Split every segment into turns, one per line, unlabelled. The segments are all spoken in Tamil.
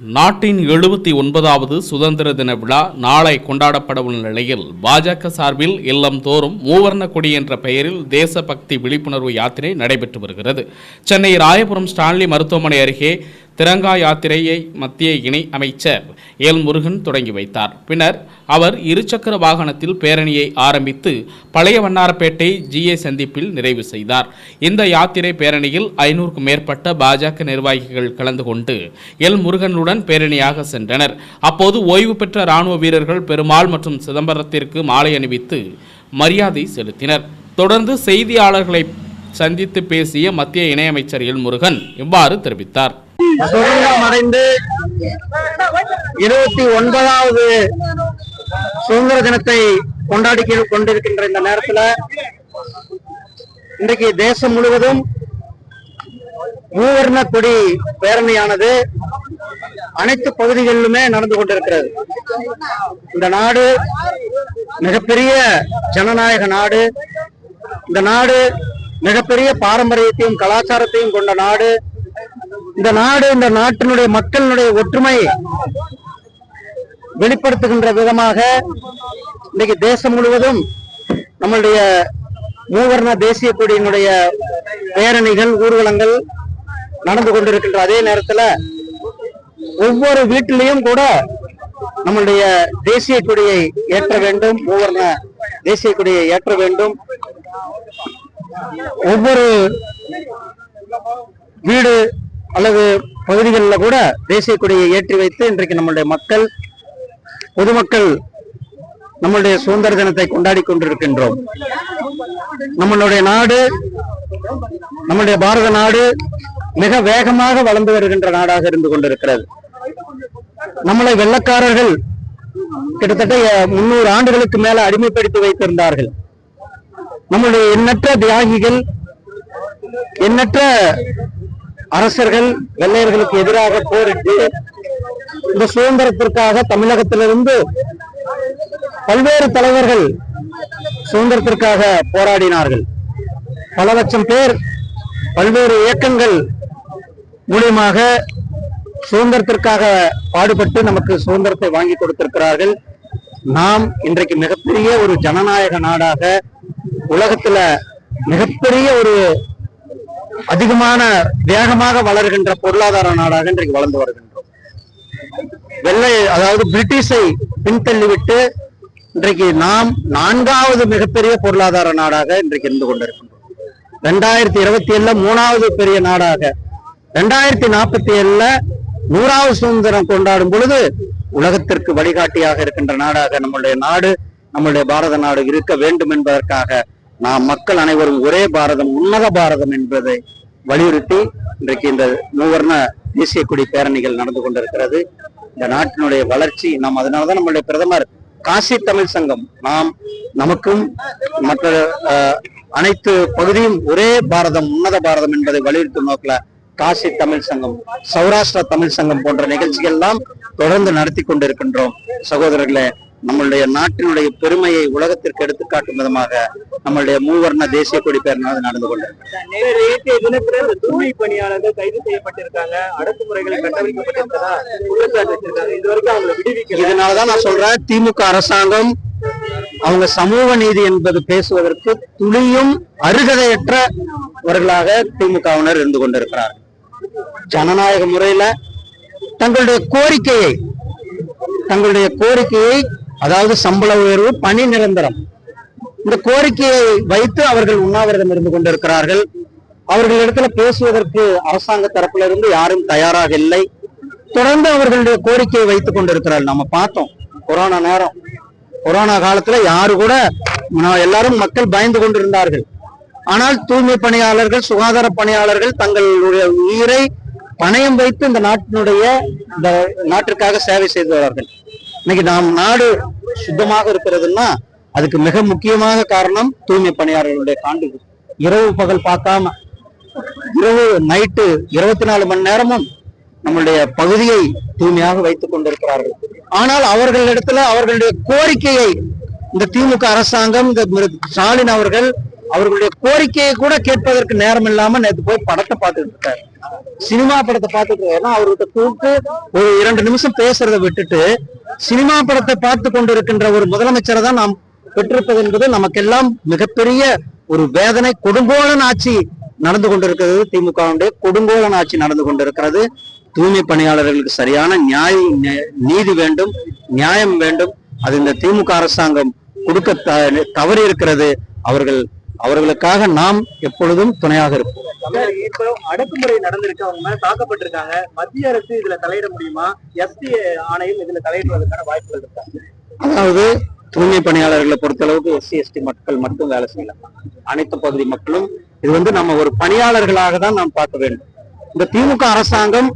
நாட்டின் எழுபத்தி ஒன்பதாவது சுதந்திர தின விழா நாளை கொண்டாடப்பட உள்ள நிலையில் பாஜக சார்பில் இல்லம் தோறும் மூவர்ண கொடி என்ற பெயரில் தேசபக்தி விழிப்புணர்வு யாத்திரை நடைபெற்று வருகிறது. சென்னை ராயபுரம் ஸ்டான்லி மருத்துவமனை அருகே திரங்கா யாத்திரையை மத்திய இணை அமைச்சர் எல் முருகன் தொடங்கி வைத்தார். பின்னர் அவர் இருசக்கர வாகனத்தில் பேரணியை ஆரம்பித்து பழைய வண்ணாரப்பேட்டை ஜிஏ சந்திப்பில் நிறைவு செய்தார். இந்த யாத்திரை பேரணியில் ஐநூறுக்கும் மேற்பட்ட பாஜக நிர்வாகிகள் கலந்து கொண்டு எல் முருகனுடன் பேரணியாக சென்றனர். அப்போது ஓய்வு பெற்ற ராணுவ வீரர்கள் பெருமாள் மற்றும் சிதம்பரத்திற்கு மாலை அணிவித்து மரியாதை செலுத்தினர். தொடர்ந்து செய்தியாளர்களை சந்தித்து பேசிய மத்திய இணையமைச்சர் எல் முருகன் இவ்வாறு தெரிவித்தார்.
சுதந்திரம் அடைந்து இருபத்தி ஒன்பதாவது சுதந்திர தினத்தை கொண்டாடி கொண்டிருக்கின்ற இந்த நேரத்துல இன்றைக்கு தேசம் முழுவதும் மூவர்ண கொடி பேரணியானது அனைத்து பகுதிகளிலுமே நடந்து கொண்டிருக்கிறது. இந்த நாடு மிகப்பெரிய ஜனநாயக நாடு. இந்த நாடு மிகப்பெரிய பாரம்பரியத்தையும் கலாச்சாரத்தையும் கொண்ட நாடு. இந்த நாடு இந்த நாட்டினுடைய மக்களினுடைய ஒற்றுமை வெளிப்படுத்துகின்ற விதமாக இன்னைக்கு தேசம் முழுவதும் நம்மளுடைய மூவர்ண தேசிய கொடியினுடைய பேரணிகள் ஊர்வலங்கள் நடந்து கொண்டிருக்கின்ற அதே நேரத்துல ஒவ்வொரு வீட்டிலையும் கூட நம்மளுடைய தேசிய கொடியை ஏற்ற வேண்டும் மூவர்ண தேசிய கொடியை ஏற்ற வேண்டும். ஒவ்வொரு வீடு அல்லது பகுதிகளில் கூட தேசிய கொடியை ஏற்றி வைத்து இன்றைக்கு நம்மளுடைய மக்கள் பொதுமக்கள் நம்மளுடைய சுதந்திர தினத்தை கொண்டாடி கொண்டிருக்கின்றோம். நம்மளுடைய நாடு நம்முடைய பாரத நாடு மிக வேகமாக வளர்ந்து வருகின்ற நாடாக இருந்து கொண்டிருக்கிறது. நம்மளை வெள்ளக்காரர்கள் கிட்டத்தட்ட முன்னூறு ஆண்டுகளுக்கு மேல அடிமைப்படுத்தி வைத்திருந்தார்கள். நம்முடைய எண்ணற்ற தியாகிகள் எண்ணற்ற அரசர்கள் வெள்ளையர்களுக்கு எதிராக போரிட்டு இந்த சுதந்திரத்திற்காக தமிழகத்திலிருந்து பல்வேறு தலைவர்கள் சுதந்திரத்திற்காக போராடினார்கள். பல லட்சம் பேர் பல்வேறு இயக்கங்கள் மூலியமாக சுதந்திரத்திற்காக பாடுபட்டு நமக்கு சுதந்திரத்தை வாங்கி கொடுத்திருக்கிறார்கள். நாம் இன்றைக்கு மிகப்பெரிய ஒரு ஜனநாயக நாடாக உலகத்துல மிகப்பெரிய ஒரு அதிகமான வேகமாக வளர்கின்ற பொருளாதார நாடாக இன்றைக்கு வளர்ந்து வருகின்றோம். வெள்ளை அதாவது பிரிட்டிஷை பின்தள்ளிவிட்டு இன்றைக்கு நாம் நான்காவது மிகப்பெரிய பொருளாதார நாடாக இன்றைக்கு இருந்து கொண்டிருக்கின்றோம். ரெண்டாயிரத்தி இருபத்தி ஏழுல மூணாவது பெரிய நாடாக ரெண்டாயிரத்தி நாற்பத்தி ஏழுல நூறாவது சுதந்திரம் கொண்டாடும் பொழுது உலகத்திற்கு வழிகாட்டியாக இருக்கின்ற நாடாக நம்முடைய நாடு நம்முடைய பாரத நாடு இருக்க வேண்டும் என்பதற்காக நாம் மக்கள் அனைவரும் ஒரே பாரதம் உன்னத பாரதம் என்பதை வலியுறுத்தி இன்றைக்கு இந்த மூவர்ண தேசிய கொடி பேரணிகள் நடந்து கொண்டிருக்கிறது. இந்த நாட்டினுடைய வளர்ச்சி நாம் அதனாலதான் நம்மளுடைய பிரதமர். காசி தமிழ் சங்கம் நாம் நமக்கும் மற்ற அஹ், அனைத்து பகுதியும் ஒரே பாரதம் உன்னத பாரதம் என்பதை வலியுறுத்தும் நோக்கில காசி தமிழ் சங்கம் சௌராஷ்டிரா தமிழ் சங்கம் போன்ற நிகழ்ச்சிகள் எல்லாம் தொடர்ந்து நடத்தி கொண்டிருக்கின்றோம். சகோதரர்களே நம்மளுடைய நாட்டினுடைய பெருமையை உலகத்திற்கு எடுத்துக்காட்டும் விதமாக நம்மளுடைய மூவர்ண தேசிய கொடி பேரணி நடந்து கொண்டிருக்கிறது
கைது செய்யப்பட்டிருக்காங்க. அடக்குமுறைகளை
இதனாலதான் நான் சொல்றேன் திமுக அரசாங்கம் அவங்க சமூக நீதி என்பது பேசுவதற்கு துளியும் அருகதையற்றவர்களாக திமுகவினர் இருந்து கொண்டிருக்கிறார்கள். ஜனநாயக முறையில தங்களுடைய கோரிக்கையை தங்களுடைய கோரிக்கையை அதாவது சம்பள உயர்வு பணி நிரந்தரம். இந்த கோரிக்கையை வைத்து அவர்கள் உண்ணாவிரதம் இருந்து கொண்டிருக்கிறார்கள். அவர்களிடத்துல பேசுவதற்கு அரசாங்க தரப்புல இருந்து யாரும் தயாராக இல்லை. தொடர்ந்து அவர்களுடைய கோரிக்கையை வைத்துக் கொண்டிருக்கிறார்கள். நம்ம பார்த்தோம் கொரோனா நேரம். கொரோனா காலத்துல யாரு கூட நான் எல்லாரும் மக்கள் பயந்து கொண்டிருந்தார்கள். ஆனால் தூய்மை பணியாளர்கள் சுகாதார பணியாளர்கள் தங்களுடைய உயிரை பணயம் வைத்து இந்த நாட்டினுடைய இந்த நாட்டிற்காக சேவை செய்து இன்னைக்கு நாம் நாடு சுத்தமாக இருக்கிறதுன்னா அதுக்கு மிக முக்கியமாக காரணம் தூய்மை பணியாளர்களுடைய காண்டு இரவு பகல் பார்க்காம இரவு நைட்டு இருபத்தி நாலு மணி நேரமும் நம்மளுடைய பகுதியை தூய்மையாக வைத்துக் கொண்டிருக்கிறார்கள். ஆனால் அவர்களிடத்துல அவர்களுடைய கோரிக்கையை இந்த திமுக அரசாங்கம் இந்த ஸ்டாலின் அவர்கள் அவர்களுடைய கோரிக்கையை கூட கேட்பதற்கு நேரம் இல்லாம நேற்று போய் படத்தை பார்த்துட்டு இருக்காரு. சினிமா படத்தை பார்த்துட்டு ஏன்னா அவர்கிட்ட கூப்பிட்டு ஒரு இரண்டு நிமிஷம் பேசுறதை விட்டுட்டு சினிமா படத்தை பார்த்து கொண்டிருக்கின்ற ஒரு முதலமைச்சரை தான் நாம் பெற்றிருப்பது என்பது நமக்கெல்லாம் மிகப்பெரிய ஒரு வேதனை. கொடுங்கோலன் ஆட்சி நடந்து கொண்டிருக்கிறது. திமுகவுடைய கொடுங்கோலன் ஆட்சி நடந்து கொண்டிருக்கிறது. தூய்மை பணியாளர்களுக்கு சரியான நியாய நீதி வேண்டும் நியாயம் வேண்டும். அது இந்த திமுக அரசாங்கம் கொடுக்க த- தவறி இருக்கிறது அவர்கள் அவர்களுக்காக நாம் எப்பொழுதும் துணையாக இருப்போம்.
இப்போ அடக்குமுறை நடந்திருக்கு. அவங்க மேல தாக்கப்பட்டிருக்காங்க. மத்திய அரசு இதுல தலையிட முடியுமா? எஸ்டி ஆணையம் இதுல தலையிடுவதற்கான வாய்ப்புகள் இருக்கா?
அதாவது தூய்மை பணியாளர்களை பொறுத்த அளவுக்கு எஸ்சி எஸ்டி மக்கள் மட்டும் வேலை செய்யலாம் அனைத்து பகுதி மக்களும் இது வந்து நம்ம ஒரு பணியாளர்களாக தான் நாம் பார்க்க வேண்டும். இந்த திமுக அரசாங்கம்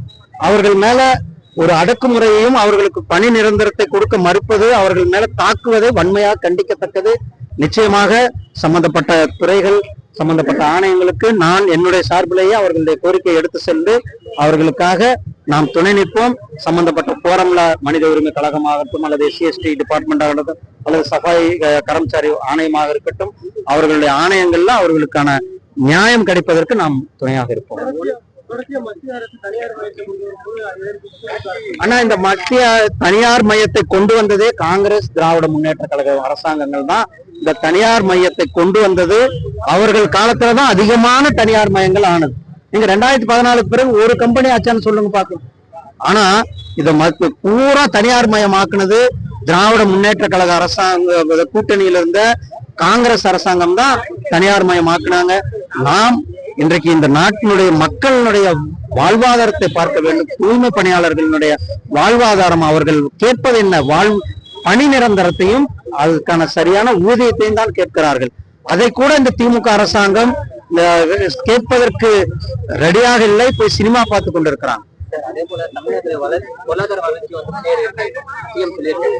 அவர்கள் மேல ஒரு அடக்குமுறையையும் அவர்களுக்கு பணி நிரந்தரத்தை கொடுக்க மறுப்பது அவர்கள் மேல தாக்குவது வன்மையாக கண்டிக்கத்தக்கது. நிச்சயமாக சம்பந்தப்பட்ட துறைகள் சம்பந்தப்பட்ட ஆணையங்களுக்கு நான் என்னுடைய சார்பிலேயே அவர்களுடைய கோரிக்கையை எடுத்து சென்று அவர்களுக்காக நாம் துணை நிற்போம். சம்பந்தப்பட்ட போரம்ல மனித உரிமை கழகமாகட்டும் அல்லது எஸ்சிஎஸ்டி டிபார்ட்மெண்ட் ஆகட்டும் அல்லது சஃபாய் கரம்சாரி ஆணையமாக இருக்கட்டும் அவர்களுடைய ஆணையங்கள்ல அவர்களுக்கான நியாயம் கிடைப்பதற்கு நாம் துணையாக இருப்போம். ஆனா இந்த மத்திய தனியார் மையத்தை கொண்டு வந்ததே காங்கிரஸ் திராவிட முன்னேற்ற கழக அரசாங்கங்கள் தான். இந்த தனியார் மையத்தை கொண்டு வந்தது அவர்கள் காலத்துலதான் அதிகமான தனியார் மையங்கள் ஆனது. நீங்க ரெண்டாயிரத்தி பதினாலுக்கு பிறகு ஒரு கம்பெனி ஆச்சான்னு சொல்லுங்க பாக்கலாம் ஆனா இத மத்த பூரா தனியார் மயமாக்குனது திராவிட முன்னேற்ற கழக அரசாங்க கூட்டணியில இருந்த காங்கிரஸ் அரசாங்கம் தான் தனியார் மயமாக்குனாங்க. நாம் இன்றைக்கு இந்த நாட்டினுடைய மக்களினுடைய வாழ்வாதாரத்தை பார்க்க வேண்டும். தூய்மை பணியாளர்களினுடைய வாழ்வாதாரம் அவர்கள் கேட்பது என்ன? வாழ் பணி நிரந்தரத்தையும் அதுக்கான சரியான ஊதியத்தையும் தான் கேட்கிறார்கள். அதை கூட இந்த திமுக அரசாங்கம் கேட்பதற்கு ரெடியாக இல்லை போய் சினிமா பார்த்து கொண்டிருக்கிறாங்க
அதே போல பொருளாதார வளர்ச்சி வந்து சிஎம் சொல்லியிருக்காரு.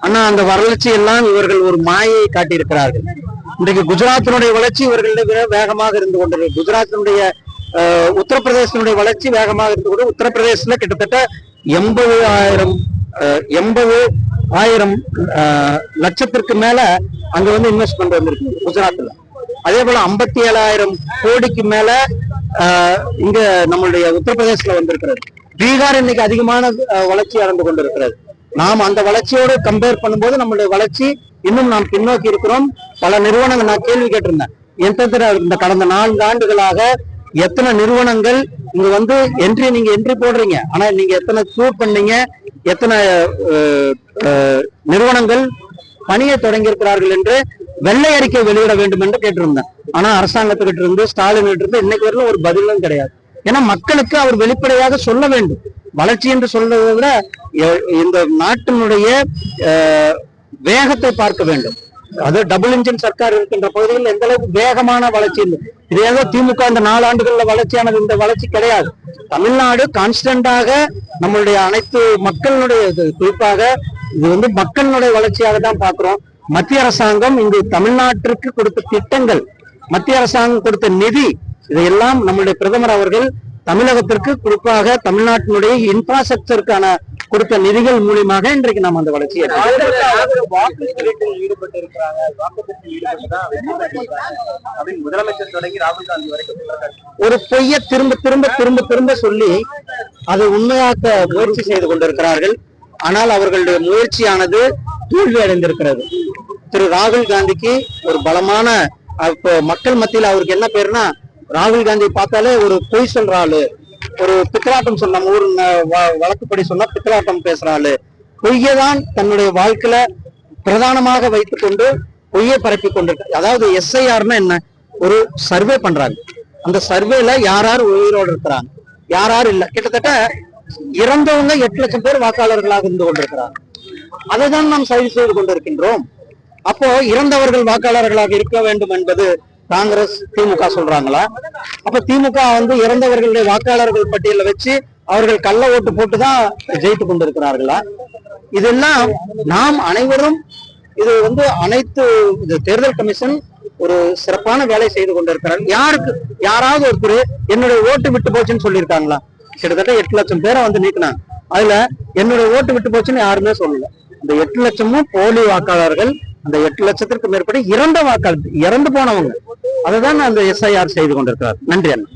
ஆனா அந்த வளர்ச்சி எல்லாம் இவர்கள் ஒரு மாயை காட்டியிருக்கிறார்கள். இன்றைக்கு குஜராத்தினுடைய வளர்ச்சி இவர்களிடம் விட வேகமாக இருந்து கொண்டிருக்கு. குஜராத்தினுடைய அஹ், உத்தரப்பிரதேசத்தினுடைய வளர்ச்சி வேகமாக இருந்து கொண்டு உத்தரப்பிரதேசத்துல கிட்டத்தட்ட எண்பது ஆயிரம் அஹ், எண்பது ஆயிரம் லட்சத்திற்கு மேல அங்க வந்து இன்வெஸ்ட் பண்றது வந்திருக்கு குஜராத்ல. அதே போல ஐம்பத்தி ஏழாயிரம் கோடிக்கு மேல இங்க நம்மளுடைய உத்தரப்பிரதேசத்துல வந்திருக்கிறது. பீகார் இன்னைக்கு அதிகமான வளர்ச்சி அடைந்து கொண்டிருக்கிறது. நாம் அந்த வளர்ச்சியோடு கம்பேர் பண்ணும்போது நம்மளுடைய வளர்ச்சி இன்னும் நாம் பின்னோக்கி இருக்கிறோம். பல நிறுவனங்கள் நான் கேள்வி கேட்டிருந்தேன். எத்தனை இந்த கடந்த நான்கு ஆண்டுகளாக எத்தனை நிறுவனங்கள் இங்க வந்து என்ட்ரி நீங்க என்ட்ரி போடுறீங்க? ஆனா நீங்க எத்தனை ஷூட் பண்ணீங்க? எத்தனை நிறுவனங்கள் பணியை தொடங்கி இருக்கிறார்கள் என்று வெள்ளை அறிக்கை வெளியிட வேண்டும் என்று கேட்டிருந்தேன். ஆனா அரசாங்கத்துக்கிட்ட இருந்து ஸ்டாலின் கிட்ட இருந்து இன்னைக்கு வரலும் ஒரு பதிலும் கிடையாது. ஏன்னா மக்களுக்கு அவர் வெளிப்படையாக சொல்ல வேண்டும். வளர்ச்சி என்று சொல்றதை விட எ- இந்த நாட்டினுடைய அஹ், வேகத்தை பார்க்க வேண்டும். அது டபுள் இன்ஜின் சர்க்கார் இருக்கின்ற பகுதியில் எந்த அளவுக்கு வேகமான வளர்ச்சி இல்லை. இது திமுக இந்த நாலு ஆண்டுகள்ல வளர்ச்சியானது இந்த வளர்ச்சி கிடையாது. தமிழ்நாடு கான்ஸ்டன்டாக நம்மளுடைய அனைத்து மக்களுடைய இது குறிப்பாக இது வந்து மக்களுடைய வளர்ச்சியாக தான் பார்க்கிறோம். மத்திய அரசாங்கம் இங்கு தமிழ்நாட்டிற்கு கொடுத்த திட்டங்கள் மத்திய அரசாங்கம் கொடுத்த நிதி இதையெல்லாம் நம்மளுடைய பிரதமர் அவர்கள் தமிழகத்திற்கு குறிப்பாக தமிழ்நாட்டினுடைய இன்ஃப்ராஸ்ட்ரக்சருக்கான கொடுத்த நிதிகள் மூலியமாக இன்றைக்கு நாம் அந்த வளர்ச்சியை
சொல்றாங்க
ஒரு பொய்யை திரும்ப திரும்ப திரும்ப திரும்ப சொல்லி அதை உண்மையாக்க முயற்சி செய்து கொண்டிருக்கிறார்கள். ஆனால் அவர்களுடைய முயற்சியானது தோல்வி அடைந்திருக்கிறது திரு ராகுல் காந்திக்கு ஒரு பலமான இப்போ மக்கள் மத்தியில் அவருக்கு என்ன பேருனா ராகுல் காந்தி பார்த்தாலே ஒரு பொய் சொல்ற ஆளு. ஒரு பித்தலாட்டம் சொன்ன ஊர் வ- வழக்குப்படி சொன்னா பித்தலாட்டம் பேசுற ஆளு. பொய்யை தான் தன்னுடைய வாழ்க்கையில பிரதானமாக வைத்துக்கொண்டு பொய்யை பரப்பி கொண்டிருக்க. அதாவது எஸ்ஐஆர்னா என்ன? ஒரு சர்வே பண்றாங்க. அந்த சர்வேல யார் யார் உயிரோடு இருக்கிறாங்க? யார் யார் இல்ல? கிட்டத்தட்ட இறந்தவங்க எட்டு லட்சம் பேர் வாக்காளர்களாக இருந்து கொண்டிருக்கிறாங்க. அதை தான் நாம் சரி செய்து கொண்டிருக்கின்றோம். அப்போ இறந்தவர்கள் வாக்காளர்களாக இருக்க வேண்டும் என்பது காங்கிரஸ் திமுக சொல்றாங்களா? அப்ப திமுக வந்து இறந்தவர்களுடைய வாக்காளர்கள் பட்டியலை வச்சு அவர்கள் கள்ள ஓட்டு போட்டுதான் ஜெயித்து கொண்டிருக்கிறார்களா? இதெல்லாம் நாம் அனைவரும் இது வந்து அனைத்து இது தேர்தல் கமிஷன் ஒரு சிறப்பான வேலை செய்து கொண்டிருக்கிறார்கள் யாருக்கு யாராவது ஒருத்தர் என்னுடைய ஓட்டு விட்டு போச்சுன்னு சொல்லியிருக்காங்களா? கிட்டத்தட்ட எட்டு லட்சம் பேரை வந்து நீக்கினாங்க. அதுல என்னுடைய ஓட்டு விட்டு போச்சுன்னு யாருமே சொல்லல. இந்த எட்டு லட்சமும் போலி வாக்காளர்கள் அந்த எட்டு லட்சத்திற்கு மேற்பட்ட இறந்த வாக்காளர் இறந்து போனவங்க. அதுதான் அந்த எஸ்ஐஆர் செய்து கொண்டிருக்கிறார். நன்றி அண்ணா.